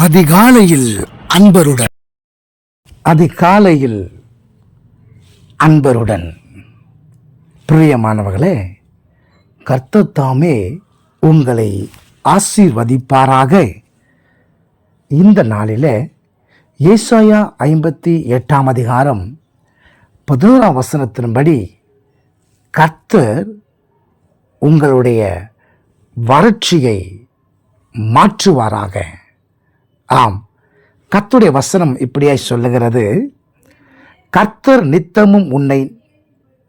அதிகாலையில் அன்பருடன். அதிகாலையில் அன்பருடன். பிரியமானவர்களே கர்த்தர் தாமே உங்களை ஆசீர்வதிப்பாராக. இந்த நாளிலே ஏசாயா ஐம்பத்தி எட்டாம் அதிகாரம் பதினோராம் வசனத்தின்படி கர்த்தர் உங்களுடைய வறட்சியை மாற்றுவாராக. ஆம். கத்துடைய வசனம் இப்படியாய் சொல்லுகிறது. கர்த்தர் நித்தமும் உன்னை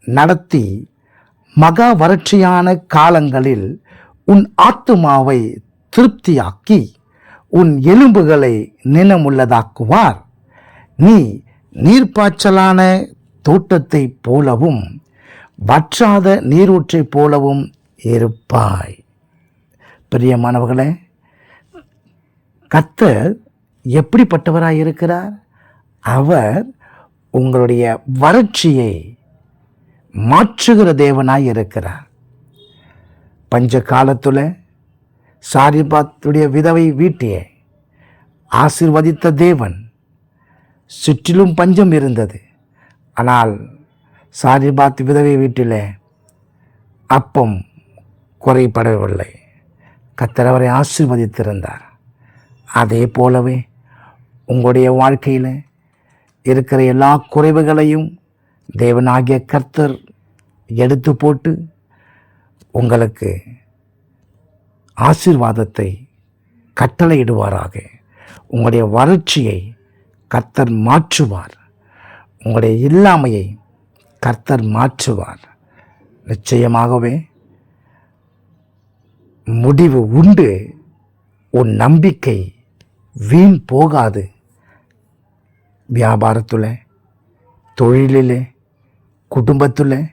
நடத்தி மகா வறட்சியான காலங்களில் உன் ஆத்துமாவை திருப்தியாக்கி உன் எலும்புகளை நினமுள்ளதாக்குவார் நீ நீர்ப்பாய்ச்சலான தோட்டத்தைப் போலவும் வற்றாத நீரூற்றைப் போலவும் இருப்பாய். பிரியமானவர்களே கத்தர் எப்படிப்பட்டவராக இருக்கிறார்? அவர் உங்களுடைய வறட்சியை மாற்றுகிற தேவனாய் இருக்கிறார். பஞ்ச காலத்தில் சாரிபாத்துடைய விதவை வீட்டையே ஆசிர்வதித்த தேவன் சுற்றிலும் பஞ்சம் இருந்தது. ஆனால் சாரிபாத் விதவை வீட்டில் அப்பம் குறைபடவில்லை. கத்தர் அவரை ஆசிர்வதித்திருந்தார். அதே போலவே உங்களுடைய வாழ்க்கையில் இருக்கிற எல்லா குறைவுகளையும் தேவனாகிய கர்த்தர் எடுத்து போட்டு உங்களுக்கு ஆசீர்வாதத்தை கட்டளையிடுவாராக. உங்களுடைய வறட்சியை கர்த்தர் மாற்றுவார். உங்களுடைய இல்லாமையை கர்த்தர் மாற்றுவார். நிச்சயமாகவே முடிவு உண்டு. உன் நம்பிக்கை வீண் போகாது. வியாபாரத்தில் தொழிலில் குடும்பத்தில்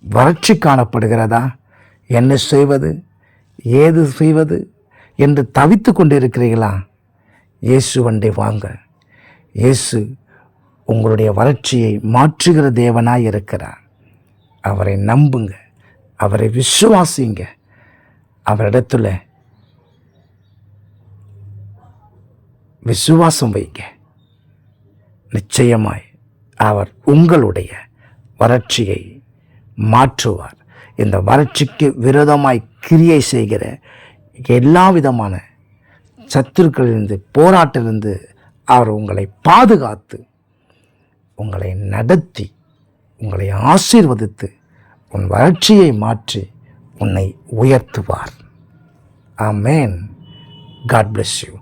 வறட்சி காணப்படுகிறதா? என்ன செய்வது? ஏது செய்வது? என்று தவித்து கொண்டிருக்கிறீர்களா? இயேசு வண்டை வாங்க. இயேசு உங்களுடைய வறட்சியை மாற்றுகிற தேவனாக இருக்கிறார். அவரை நம்புங்க. அவரை விசுவாசிங்க. அவரிடத்துல விசுவாசம் வைங்க. நிச்சயமாய் அவர் உங்களுடைய வறட்சியை மாற்றுவார். இந்த வறட்சிக்கு விரோதமாய் கிரியை செய்கிற எல்லா விதமான சத்துருக்களிலிருந்து போராட்டிலிருந்து அவர் உங்களை பாதுகாத்து உங்களை நடத்தி உங்களை ஆசீர்வதித்து உன் வறட்சியை மாற்றி உன்னை உயர்த்துவார். ஆமேன். God bless you